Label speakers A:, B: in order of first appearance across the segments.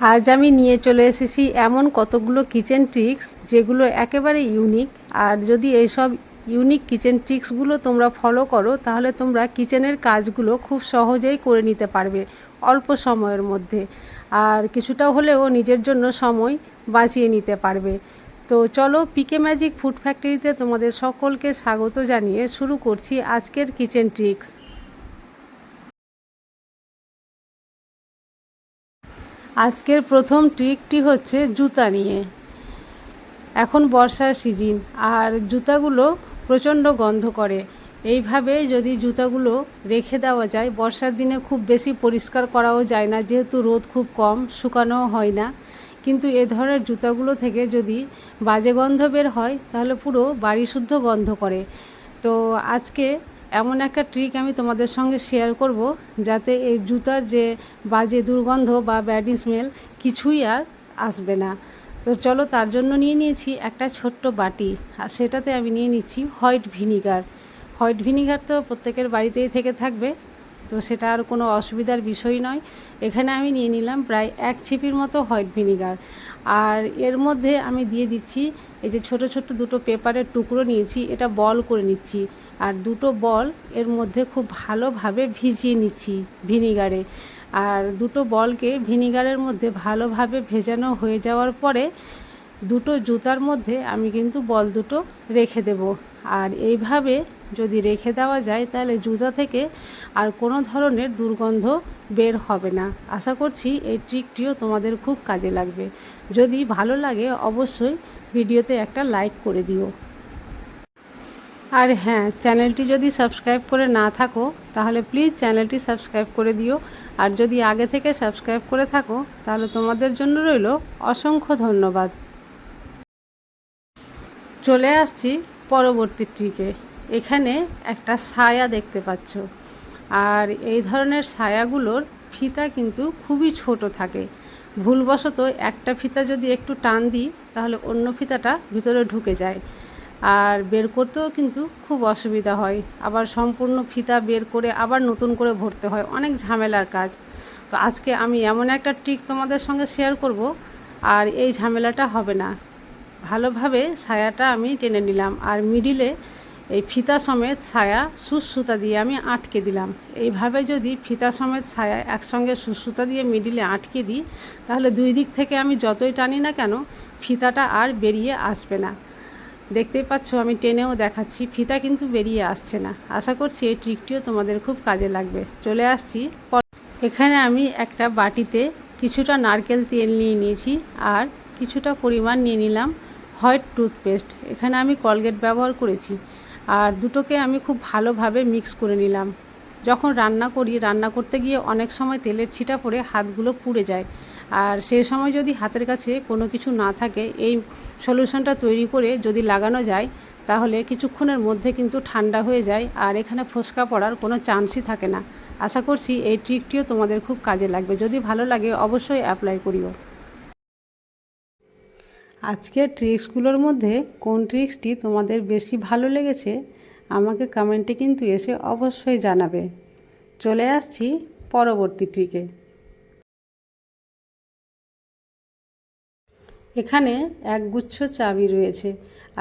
A: আজ আমি নিয়ে চলে এসেছি এমন কতগুলো কিচেন ট্রিক্স যেগুলো একেবারে ইউনিক। আর যদি এইসব ইউনিক কিচেন ট্রিক্সগুলো তোমরা ফলো করো, তাহলে তোমরা কিচেনের কাজগুলো খুব সহজেই করে নিতে পারবে অল্প সময়ের মধ্যে। আর কিছুটা হলেও নিজের জন্য সময় বাঁচিয়ে নিতে পারবে। তো চলো পিকে ম্যাজিক ফুড ফ্যাক্টরিতে তোমাদের সকলকে স্বাগত জানিয়ে শুরু করছি আজকের কিচেন ট্রিক্স। আজকের প্রথম ট্রিকটি হচ্ছে জুতা নিয়ে। এখন বর্ষার সিজন, আর জুতাগুলো প্রচণ্ড গন্ধ করে। এইভাবে যদি জুতাগুলো রেখে দেওয়া যায়, বর্ষার দিনে খুব বেশি পরিষ্কার করাও যায় না, যেহেতু রোদ খুব কম, শুকানোও হয় না। কিন্তু এ ধরনের জুতাগুলো থেকে যদি বাজে গন্ধ বের হয়, তাহলে পুরো বাড়ি শুদ্ধ গন্ধ করে। তো আজকে এমন একটা ট্রিক আমি তোমাদের সঙ্গে শেয়ার করব যাতে এই জুতার যে বাজে দুর্গন্ধ বা ব্যাড স্মেল কিছুই আর আসবে না। তো চলো তার জন্য নিয়ে নিয়েছি একটা ছোট্ট বাটি আর সেটাতে আমি নিয়ে নিচ্ছি হোয়াইট ভিনিগার হোয়াইট ভিনিগার তো প্রত্যেকের বাড়িতেই থেকে থাকবে। তো সেটা আর কোনো অসুবিধার বিষয় নয়। এখানে আমি নিয়ে নিলাম প্রায় এক ছিপির মতো হোয়াইট ভিনিগার। আর এর মধ্যে আমি দিয়ে দিচ্ছি এই যে ছোট ছোট দুটো পেপারের টুকরো নিয়েছি, এটা বল করে নিচ্ছি। আর দুটো বল এর মধ্যে খুব ভালোভাবে ভিজিয়ে নিচ্ছি ভিনিগারে। আর দুটো বলকে ভিনিগারের মধ্যে ভালোভাবে ভেজানো হয়ে যাওয়ার পরে দুটো জুতার মধ্যে আমি কিন্তু বল দুটো রেখে দেব। আর এইভাবে যদি রেখে দেওয়া যায়, তাহলে জুতা থেকে আর কোনো ধরনের দুর্গন্ধ বের হবে না। আশা করছি এই ট্রিকটিও তোমাদের খুব কাজে লাগবে। যদি ভালো লাগে, অবশ্যই ভিডিওতে একটা লাইক করে দিও। আর হ্যাঁ চ্যানেলটি যদি সাবস্ক্রাইব করে না থাকো, তাহলে প্লিজ চ্যানেলটি সাবস্ক্রাইব করে দিও। আর যদি আগে থেকে সাবস্ক্রাইব করে থাকো, তাহলে তোমাদের জন্য রইল অসংখ্য ধন্যবাদ। চলে আসছি পরবর্তী ট্রিকে। এখানে একটা ছায়া দেখতে পাচ্ছ। আর এই ধরনের ছায়াগুলোর ফিতা কিন্তু খুবই ছোট থাকে। ভুলবশত একটা ফিতা যদি একটু টান দিই, তাহলে অন্য ফিতাটা ভিতরে ঢুকে যায়। আর বের করতেও কিন্তু খুব অসুবিধা হয়। আবার সম্পূর্ণ ফিতা বের করে আবার নতুন করে ভরতে হয়। অনেক ঝামেলার কাজ। তো আজকে আমি এমন একটা ট্রিক তোমাদের সঙ্গে শেয়ার করব, আর এই ঝামেলাটা হবে না। ভালোভাবে ছায়াটা আমি টেনে নিলাম। আর মিডিলে এই ফিতা সমেত ছায়া সুসুতা দিয়ে আমি আটকে দিলাম। এইভাবে যদি ফিতা সমেত ছায়া একসঙ্গে সুসুতা দিয়ে মিডিলে আটকে দিই, তাহলে দুই দিক থেকে আমি যতই টানি না কেন, ফিতাটা আর বেরিয়ে আসবে না। দেখতেই পাচ্ছ, আমি টেনেও দেখাচ্ছি, ফিতা কিন্তু বেরিয়ে আসছে না। আশা করছি এই ট্রিকটিও তোমাদের খুব কাজে লাগবে। চলে আসছি এখানে আমি একটা বাটিতে কিছুটা নারকেল তেল নিয়ে নিয়েছি আর কিছুটা পরিমাণ নিয়ে নিলাম হোয়াইট টুথপেস্ট। এখানে আমি কলগেট ব্যবহার করেছি। আর দুটোকে আমি খুব ভালোভাবে মিক্স করে নিলাম। যখন রান্না করি, রান্না করতে গিয়ে অনেক সময় তেলের ছিটা পড়ে হাতগুলো পুড়ে যায়। আর সেই সময় যদি হাতের কাছে কোনো কিছু না থাকে, এই সলিউশনটা তৈরি করে যদি লাগানো যায়, তাহলে কিছুক্ষণের মধ্যে কিন্তু ঠান্ডা হয়ে যায় আর এখানে ফোসকা পড়ার কোনো চান্সই থাকে না। আশা করছি এই ট্রিকটিও তোমাদের খুব কাজে লাগবে। যদি ভালো লাগে, অবশ্যই অ্যাপ্লাই করিও। আজকের ট্রিক্সগুলোর মধ্যে কোন ট্রিক্সটি তোমাদের বেশি ভালো লেগেছে, আমাকে কমেন্টে কিন্তু এসে অবশ্যই জানাবে। চলে আসছি পরবর্তী ট্রিকে। এখানে একগুচ্ছ চাবি রয়েছে,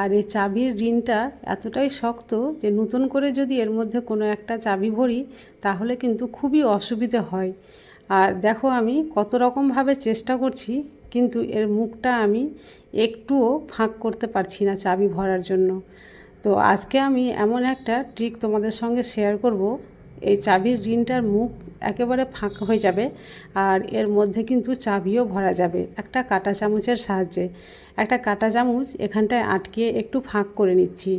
A: আর এই চাবির রিনটা এতটাই শক্ত যে নতুন করে যদি এর মধ্যে কোনো একটা চাবি ভরি, তাহলে কিন্তু খুবই অসুবিধে হয়। আর দেখো আমি কত রকমভাবে চেষ্টা করছি কিন্তু এর মুখটা আমি একটুও ফাঁক করতে পারছি না চাবি ভরার জন্য। তো আজকে আমি এমন একটা ট্রিক তোমাদের সঙ্গে শেয়ার করব। এই চাবির রিনটার মুখ একেবারে ফাঁক হয়ে যাবে আর এর মধ্যে কিন্তু চাবিও ভরা যাবে একটা কাটা চামচের সাহায্যে। একটা কাটা চামচ এখানটায় আটকে একটু ফাঁক করে নিচ্ছি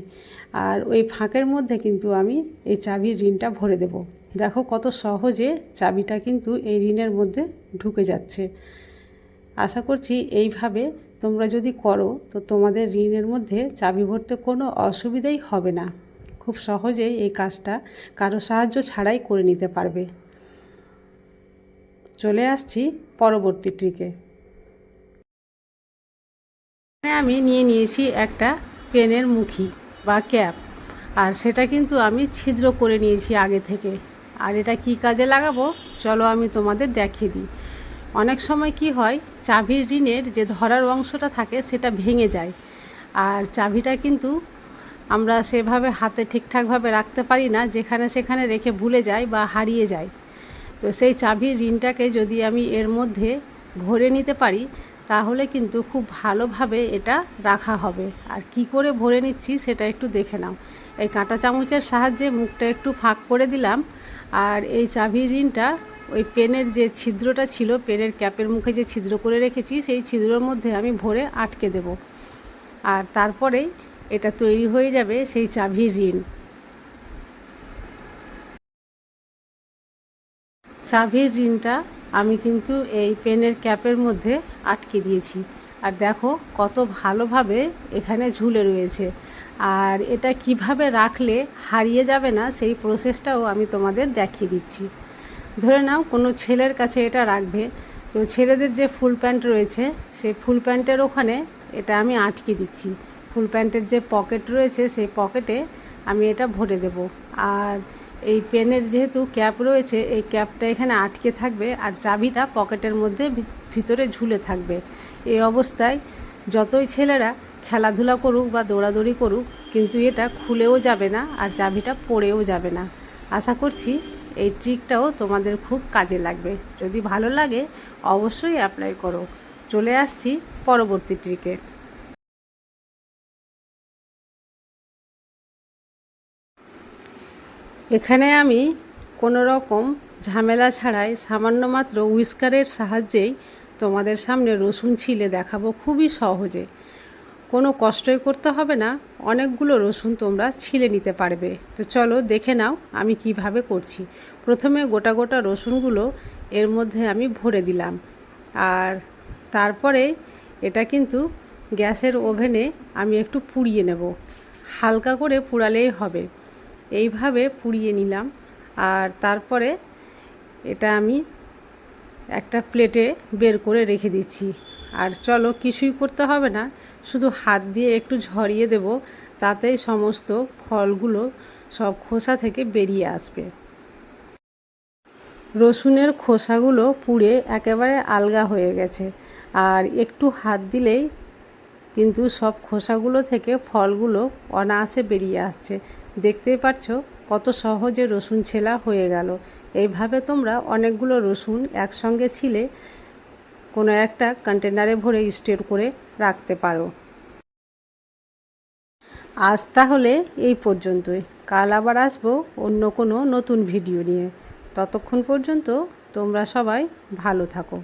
A: আর ওই ফাঁকের মধ্যে কিন্তু আমি এই চাবির রিনটা ভরে দেব। দেখো কত সহজে চাবিটা কিন্তু এই রিনের মধ্যে ঢুকে যাচ্ছে। আশা করছি এইভাবে তোমরা যদি করো, তো তোমাদের ঋণের মধ্যে চাবি ভরতে কোনো অসুবিধাই হবে না। খুব সহজেই এই কাজটা কারও সাহায্য ছাড়াই করে নিতে পারবে। চলে আসছি পরবর্তী ট্রিকে। আমি নিয়ে নিয়েছি একটা পেনের মুখি বা ক্যাপ, আর সেটা কিন্তু আমি ছিদ্র করে নিয়েছি আগে থেকে। আর এটা কি কাজে লাগাবো? চলো আমি তোমাদের দেখিয়ে দিই। অনেক সময় কি হয়, চাবির ঋণের যে ধরার অংশটা থাকে সেটা ভেঙে যায়। আর চাবিটা কিন্তু আমরা সেভাবে হাতে ঠিকঠাকভাবে রাখতে পারি না, যেখানে সেখানে রেখে ভুলে যাই বা হারিয়ে যায়। তো সেই চাবির ঋণটাকে যদি আমি এর মধ্যে ভরে নিতে পারি, তাহলে কিন্তু খুব ভালোভাবে এটা রাখা হবে। আর কি করে ভরে নিচ্ছি সেটা একটু দেখে নাও। এই কাঁটা চামচের সাহায্যে মুখটা একটু ফাঁক করে দিলাম, আর এই চাবির ঋণটা ওই পেনের যে ছিদ্রটা ছিল, পেনের ক্যাপের মুখে যে ছিদ্র করে রেখেছি, সেই ছিদ্রর মধ্যে আমি ভরে আটকে দেব। আর তারপরেই এটা তৈরি হয়ে যাবে সেই চাবির ঋণ। চাবির ঋণটা আমি কিন্তু এই পেনের ক্যাপের মধ্যে আটকে দিয়েছি। আর দেখো কত ভালোভাবে এখানে ঝুলে রয়েছে। আর এটা কীভাবে রাখলে হারিয়ে যাবে না, সেই প্রসেসটাও আমি তোমাদের দেখিয়ে দিচ্ছি। ধরে নাও, কোনো ছেলের কাছে এটা রাখবে। তো ছেলেদের যে ফুল প্যান্ট রয়েছে, সেই ফুল প্যান্টের ওখানে এটা আমি আটকে দিচ্ছি। ফুল প্যান্টের যে পকেট রয়েছে, সেই পকেটে আমি এটা ভরে দেব। আর এই পেনের যেহেতু ক্যাপ রয়েছে, এই ক্যাপটা এখানে আটকে থাকবে আর চাবিটা পকেটের মধ্যে ভিতরে ঝুলে থাকবে। এই অবস্থায় যতই ছেলেরা খেলাধুলা করুক বা দৌড়াদৌড়ি করুক, কিন্তু এটা খুলেও যাবে না আর চাবিটা পড়েও যাবে না। আশা করছি এই ট্রিকটাও তোমাদের খুব কাজে লাগবে। যদি ভালো লাগে, অবশ্যই অ্যাপ্লাই করো। চলে আসছি পরবর্তী ট্রিকে এখানে আমি কোনো রকম ঝামেলা ছাড়াই সামান্য মাত্র উইস্কারের সাহায্যেই তোমাদের সামনে রসুন ছিলে দেখাবো খুবই সহজে। কোনো কষ্টই করতে হবে না, অনেকগুলো রসুন তোমরা ছিলে নিতে পারবে। তো চলো দেখে নাও আমি কীভাবে করছি। প্রথমে গোটা গোটা রসুনগুলো এর মধ্যে আমি ভরে দিলাম। আর তারপরে এটা কিন্তু গ্যাসের ওভেনে আমি একটু পুড়িয়ে নেব। হালকা করে পুড়ালেই হবে। এইভাবে পুড়িয়ে নিলাম। আর তারপরে এটা আমি একটা প্লেটে বের করে রেখে দিচ্ছি। আর চলো কিছুই করতে হবে না। শুধু হাত দিয়ে একটু ঝরিয়ে দেব, তাতেই সমস্ত ফলগুলো সব খোসা থেকে বেরিয়ে আসবে। রসুনের খোসাগুলো পুড়ে একেবারে আলগা হয়ে গেছে, আর একটু হাত দিলেই কিন্তু সব খোসাগুলো থেকে ফলগুলো অনায়াসে বেরিয়ে আসছে। দেখতেই পাচ্ছ কত সহজে রসুন ছেলা হয়ে গেল। এইভাবে তোমরা অনেকগুলো রসুন একসঙ্গে ছিলে কোনো একটা কন্টেনারে ভরে স্টোর করে রাখতে পারো। আজ তাহলে এই পর্যন্তই। কাল আবার আসব অন্য কোনো নতুন ভিডিও নিয়ে। ততক্ষণ পর্যন্ত তোমরা সবাই ভালো থাকো।